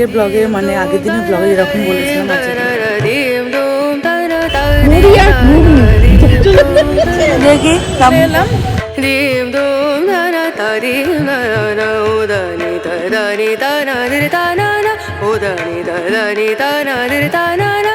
কালকে ব্লগে মানে আগের দিনের ব্লগে এরকম বলেছিলাম দেখি কেমন dim dum da na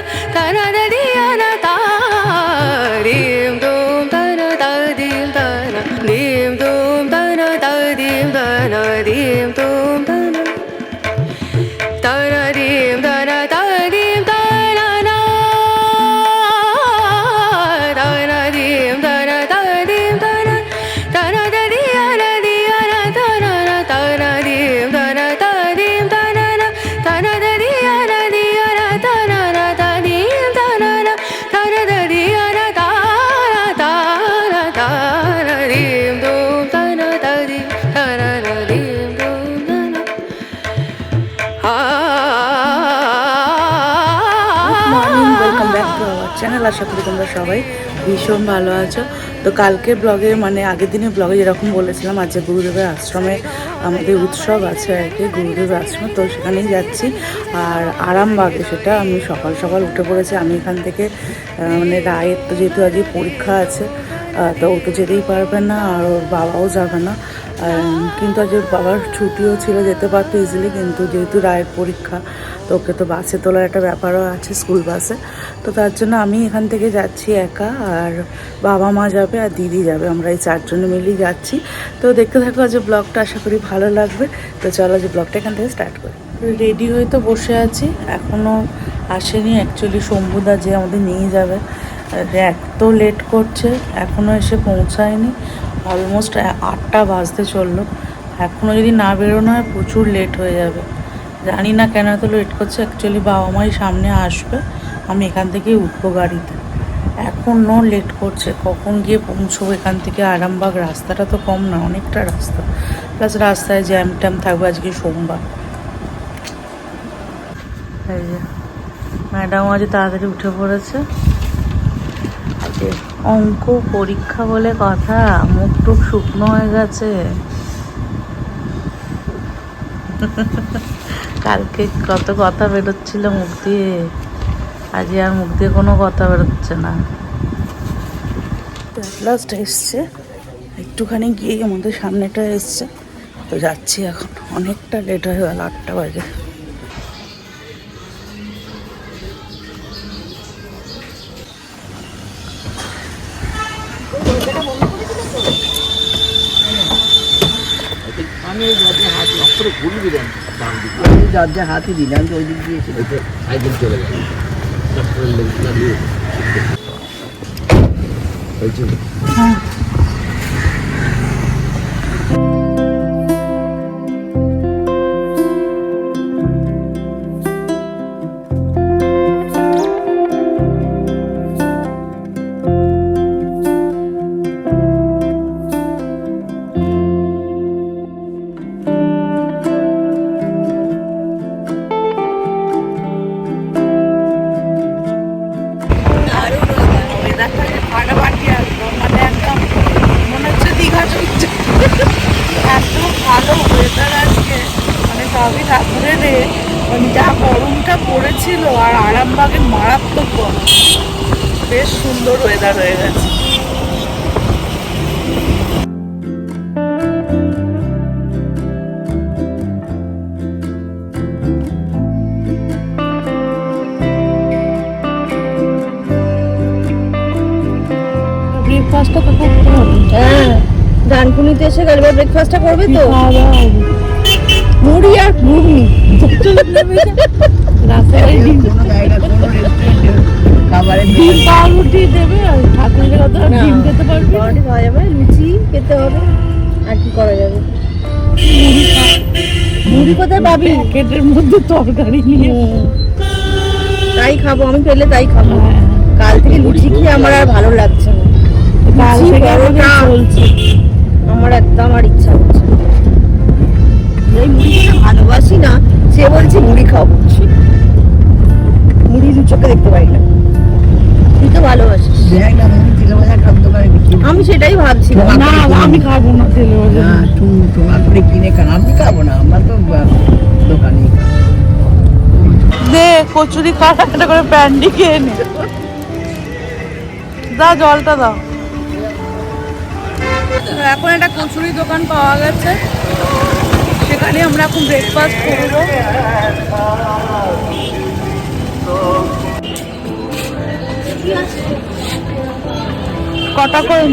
তোমরা সবাই। ভীষণ ভালো আছো। তো কালকে ব্লগে মানে আগের দিনে ব্লগে যেরকম বলেছিলাম, আজকে গুরুদেবের আশ্রমে আমাদের উৎসব আছে আর কি, গুরুদেবের আশ্রমে। তো সেখানেই যাচ্ছি। আর আরামবাগে সেটা আমি সকাল সকাল উঠে পড়েছি। আমি এখান থেকে মানে রায়ের তো যেহেতু আজকে পরীক্ষা আছে তো ও তো যেতেই পারবে না, আর ওর বাবাও যাবে না। কিন্তু আজ ওর বাবার ছুটিও ছিল, যেতে পারতো ইজিলি কিন্তু যেহেতু রায়ের পরীক্ষা, তো ওকে তো বাসে তোলার একটা ব্যাপারও আছে স্কুল বাসে তো তার জন্য আমি এখান থেকে যাচ্ছি একা, আর বাবা মা যাবে আর দিদি যাবে, আমরা এই চারজনে মিলেই যাচ্ছি। তো দেখতে থাকো যে ব্লগটা আশা করি ভালো লাগবে। তো চলো যে ব্লগটা এখান থেকে স্টার্ট করি। রেডি হয়ে তো বসে আছি এখনও আসেনি অ্যাকচুয়ালি শম্ভুদা যে আমাদের নিয়ে যাবে। এত লেট করছে এখনও এসে পৌঁছায়নি। অলমোস্ট আটটা বাজতে চলল। এখনও যদি না বেরোনো হয়, প্রচুর লেট হয়ে যাবে। জানি না কেন এত লেট করছে। অ্যাকচুয়ালি বাবা মাই সামনে আসবে। আমি এখান থেকেই উঠবো গাড়িতে। এখনও লেট করছে। কখন গিয়ে পৌঁছবো এখান থেকে? আরামবাগ রাস্তাটা তো কম না, অনেকটা রাস্তা। প্লাস রাস্তায় জ্যাম ট্যাম থাকবে আজকে সোমবার। ম্যাডাম আজ তাড়াতাড়ি উঠে পড়েছে। অঙ্ক পরীক্ষা বলে কথা, মুখ টুক শুকনো হয়ে গেছে। কালকে কত কথা বেরোচ্ছিল মুখ দিয়ে আজকে আর মুখ দিয়ে কোনো কথা বেরোচ্ছে না। লাস্ট এসছে, একটুখানি গিয়ে আমাদের সামনেটা এসছে, তো যাচ্ছি এখন। অনেকটা লেট হয়ে গেল, আটটা বাজে। দিকে আমি দরজায় হাতই দিলাম তো ওই দিক দিয়ে ছিল সাইকেল চলে গেল ডক্টরের ফাটাফাটি একদম মানে একদম মনে হচ্ছে দীঘা এত ভালো ওয়েদার আজকে। মানে সবই ঠাকুরে রে মানে যা গরমটা পড়েছিল আর আরামবাগের মারাত্মক গরম। বেশ সুন্দর ওয়েদার হয়ে গেছে। হ্যাঁ। ডানকুনিতে এসে গেলে ব্রেকফাস্টটা করবে তো? মুড়ি আর ঘুগনি। রাস্তায় ডিম পাউরুটি দেবে আর ঠাকুরের কত ডিম খেতে পারবি? পাউরুটি খাওয়া যাবে লুচি খেতে হবে আর কি করা যাবে? মুড়ি কোথায় পাবি? প্যাকেটের মধ্যে তরকারি নিয়ে। তাই খাব আমি পেলে তাই খাব। হ্যাঁ। কাল থেকে লুচি খেয়ে আমার আর ভালো লাগছে আমার একদম আর ইচ্ছা হচ্ছে। এই মুড়ি ভালোবাসি না সে বলছে মুড়ি খাব মুড়ি দু চোখে দেখতে পারি না। তুই তো ভালোবাসিস। আমি সেটাই ভাবছিলাম। না আমি খাব না তেলে ভাজা তোমার করে কিনে খান আমি খাব না আমরা তো দোকানে। কচুরি খাওয়া একটা করে প্যান্ডি খেয়ে নে। দাও জলটা দাও। এখন একটা কচুরি দোকান পাওয়া গেছে। সেখানে আমরা এখন ব্রেকফাস্ট করব। কটা করে?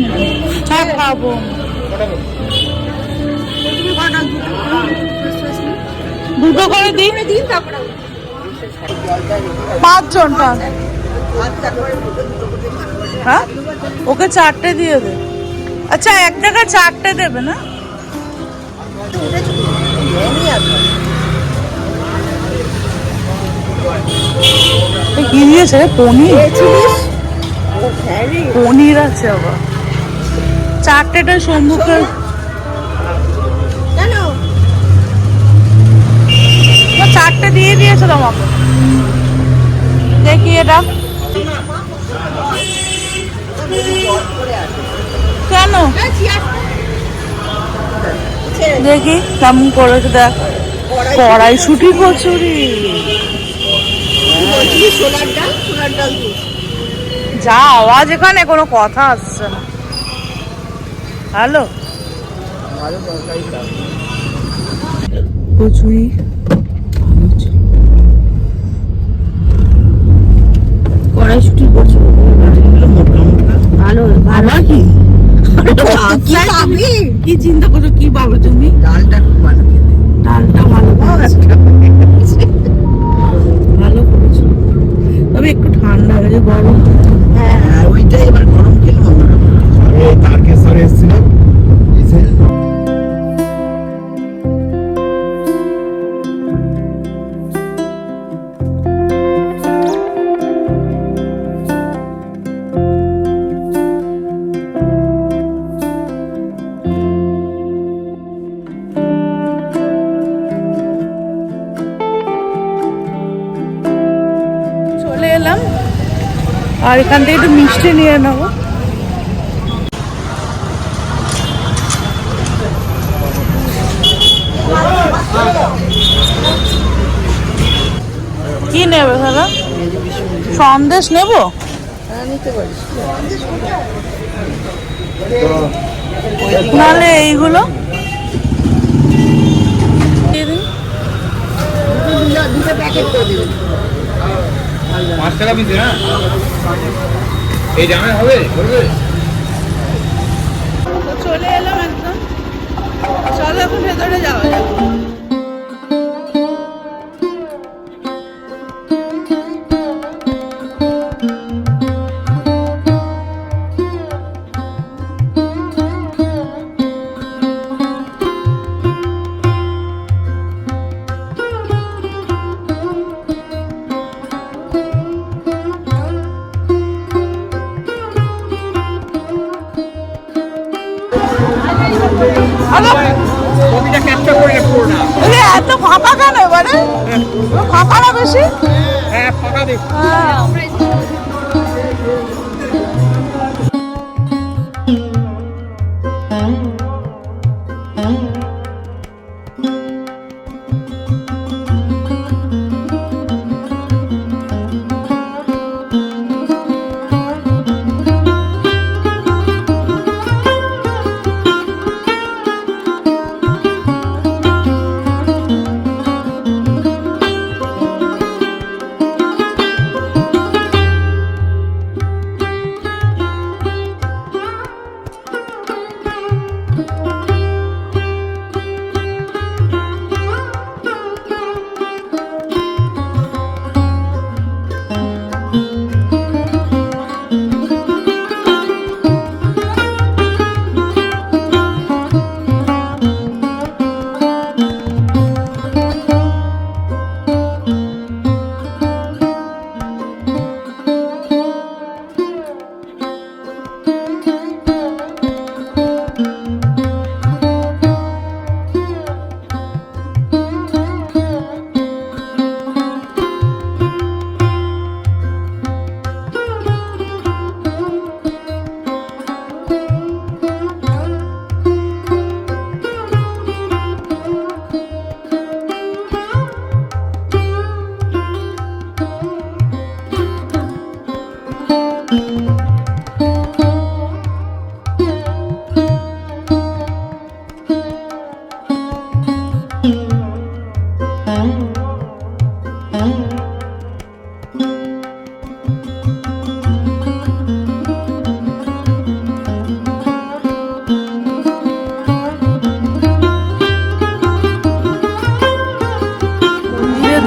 হ্যাঁ খাব। দুটো করে দিন দিন তারপরে পাঁচজনটা। হ্যাঁ? ওকে চারটে দিয়ে দে। আচ্ছা এক টাকা চারটে দেবে না? কি? পনির? পনির আছে আবার। চারটেটা সম্মুখে চারটে দিয়ে দিয়েছে তোমাকে দেখি এটা। কেন? দেখি, কেমন করেছে দেখ। কড়াইশুটি কচুরি। যা আওয়াজ এখানে, কোনো কথা আসছে না। হ্যালো? কচুরি। কড়াইশুটি করছি ভালো ভালো কি? কি খাবি কি চিন্তা করছ কি পাবে তুমি? ডালটা খুব ভালো খেতে। ডালটা ভালো করেছ। ভালো করেছ। তবে একটু ঠান্ডা হয়ে গরম। হ্যাঁ ওইটাই এবার গরম খেলে এই তারকেশ্বরে এসেছিল? আর এখান থেকে একটু মিষ্টি নিয়ে নেব। কি নেবে দাদা? সন্দেশ নেব? নাহলে এইগুলো? পাঁচ টাকা পিস এই দামে হবে? করবে চলে এলাম একদম। চলো এখন ভেতরে যাওয়া যাক। এত ফাঁকা কেন এবারে? ফাঁকা না বেশি? হ্যাঁ ফাঁকা দেখ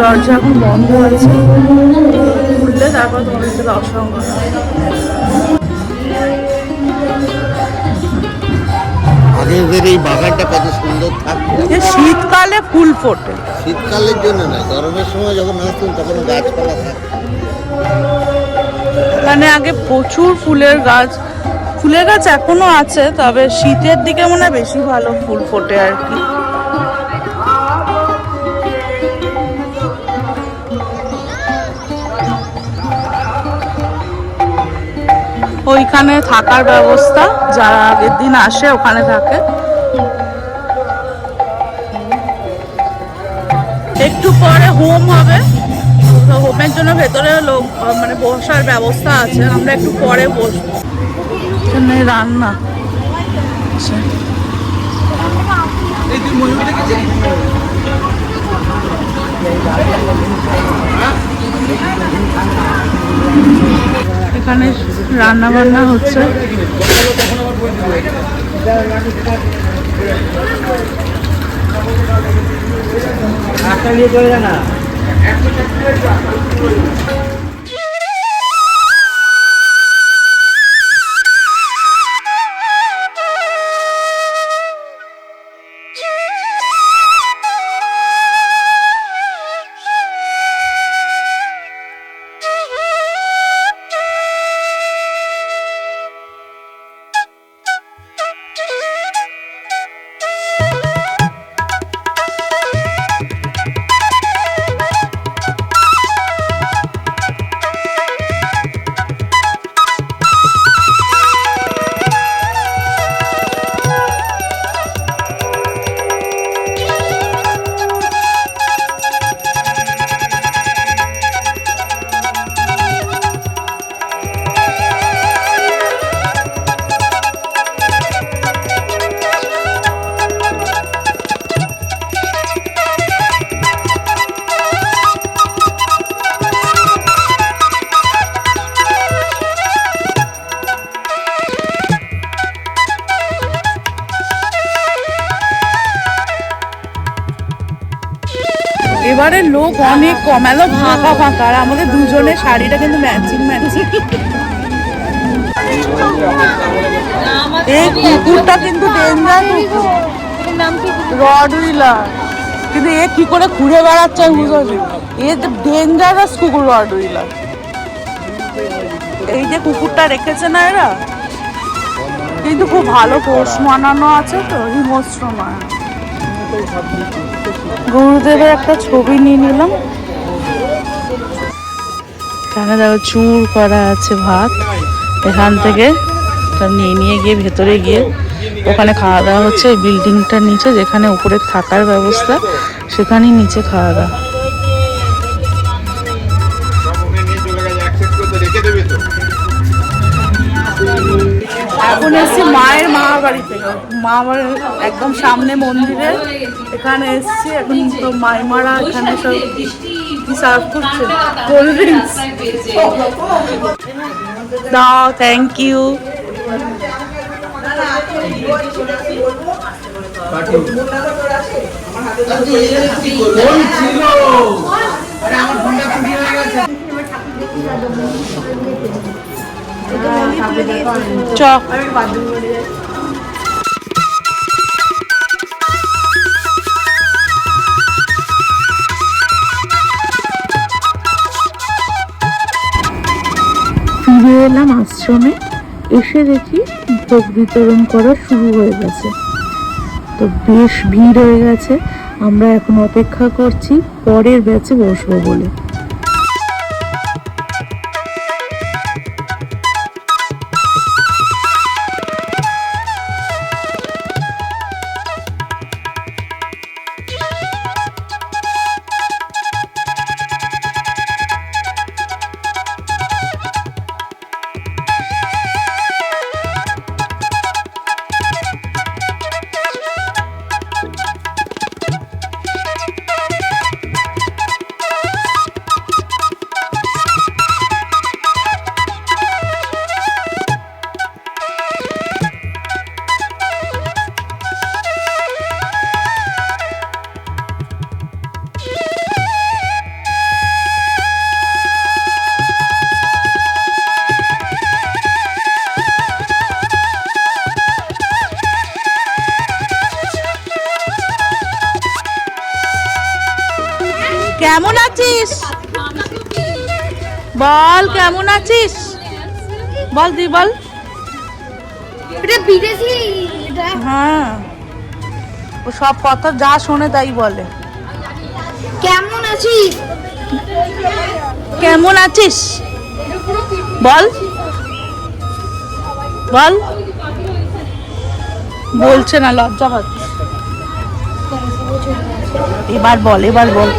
দরজা এখন বন্ধ আছে। খুললে তারপর তোমাদের সাথে দর্শন করা আগের এই বাগানটা কত সুন্দর থাকতো। শীতকালে ফুল ফোটে। শীতকালের জন্য না গরমের সময় যখন আসতাম তখন গাছপালা থাকতো। এখানে আগে প্রচুর ফুলের গাছ ফুলের গাছ এখনও আছে তবে শীতের দিকে মনে হয় বেশি ভালো ফুল ফোটে আর কি। ওইখানে থাকার ব্যবস্থা, যারা আগের দিন আসে ওখানে থাকে। একটু পরে হোম হবে। তো হোমের জন্য ভেতরে লোক মানে বসার ব্যবস্থা আছে। আমরা একটু পরে বসবো। রান্না। আচ্ছা। এখানে রান্না বান্না হচ্ছে এবারে অনেক কম এলো ফাঁকা ফাঁকা, আর আমাদের দুজনের শাড়িটা কিন্তু ম্যাচিং ম্যাচিং এই কুকুরটা কিন্তু ডেঞ্জার রড হুইলার কিন্তু এ কি করে ঘুরে বেড়াচ্ছে আমি বুঝতে এ ডেঞ্জারাস কুকুর রড হুইলার এই যে কুকুরটা রেখেছে না এরা? কিন্তু খুব ভালো পোষ মানানো আছে তো হিংস্র নয় গুরুদেবের একটা ছবি নিয়ে নিলাম। এখানে দেখো চুর করা আছে ভাত। এখান থেকে নিয়ে নিয়ে গিয়ে ভেতরে গিয়ে ওখানে খাওয়া দাওয়া হচ্ছে। বিল্ডিংটার নিচে যেখানে উপরে থাকার ব্যবস্থা, সেখানেই নিচে খাওয়া দাওয়া। মায়ের মা বাড়িতে মা বাড়ির একদম সামনে মন্দিরে। এখানে এসছি। এখন তো মাইমারা এখানে সব কি সার্ভ করছে কোল্ড ড্রিঙ্কস দাও থ্যাংক ইউ চ এলাম আশ্রমে, এসে দেখি ভোগ বিতরণ করা শুরু হয়ে গেছে। তো বেশ ভিড় হয়ে গেছে, আমরা এখন অপেক্ষা করছি পরের ব্যাচে বসবো বলে। কেমন আছিস? বল কেমন আছিস? বল দি বল। হ্যাঁ। ও সব কথা যা শোনে তাই বলে। কেমন আছিস? কেমন আছিস? বল। বল। বলছে না লজ্জা পাচ্ছে। এবার বল এবার বল।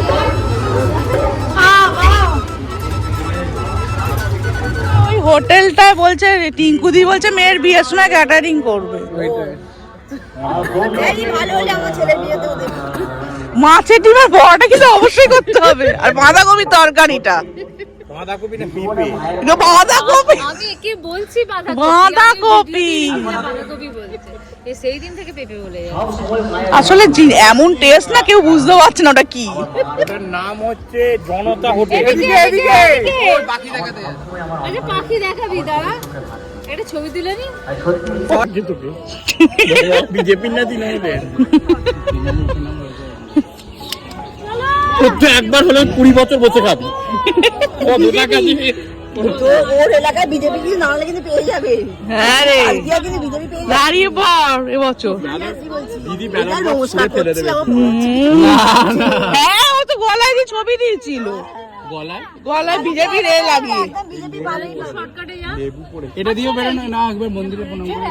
ওই হোটেলটায় বলছে টিঙ্কুদি বলছে মেয়ের বিয়ের সময় ক্যাটারিং করবে। মাছের ডিমের বড়াটা কিন্তু অবশ্যই করতে হবে। আর বাঁধাকপি তরকারিটা। বাঁধাকপি না বাঁধাকপি। আমি একে বলছি বাঁধাকপি বাঁধাকপি। বাঁধাকপি বলছে। এ সেই দিন থেকে পেঁপে বলে আসলে এমন টেস্ট না কেউ বুঝতে পারছে না ওটা কি। ওটার নাম হচ্ছে জনতা হোটেল। এদিকে, এদিকে, পাখি দেখাবি দাঁড়া। একটা ছবি তুলে নি বিজেপির না তৃণমূলের একবার হলে কুড়ি বছর বসে খাবি। কত টাকা দিয়ে তো ওর এলাকায় বিজেপি কিন্তু নাহলে কিন্তু পেয়ে যাবে। হ্যাঁ রে। কিন্তু বিজেপি পেয়ে যাবে। দাঁড়িয়ে পর এবছর। দিদি নমস্কার ফেলে করছি দেবে। আমার হ্যাঁ ও তো গলায় দিয়ে ছবি দিয়েছিল। গলায়? গলায় বিজেপি রে লাগিয়ে। এটা দিয়েও বেরোনো না একবার মন্দিরে প্রণাম করে।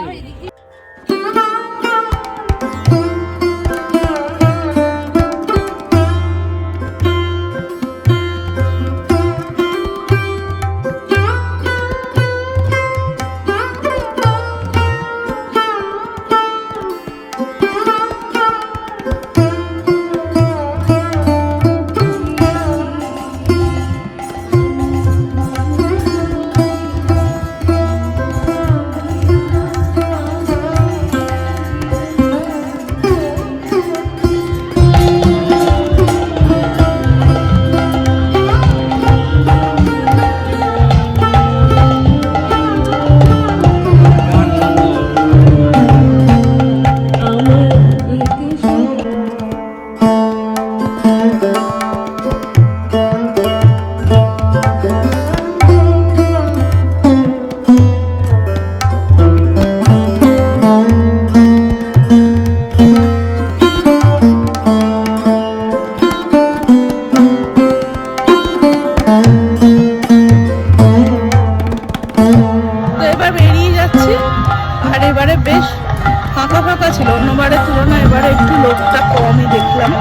ছিল। অন্যবারের তুলনায় এবারে একটু লোকটা কমই দেখলাম।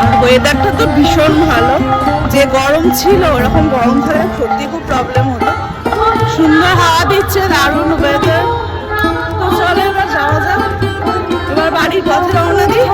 আর ওয়েদারটা তো ভীষণ ভালো। যে গরম ছিল, ওরকম গরম থাকলে সত্যি খুব প্রবলেম হতো সুন্দর হাওয়া দিচ্ছে, দারুণ ওয়েদার তো চলে এবার যাওয়া যাক। এবার বাড়ির পথে রওনা দিই।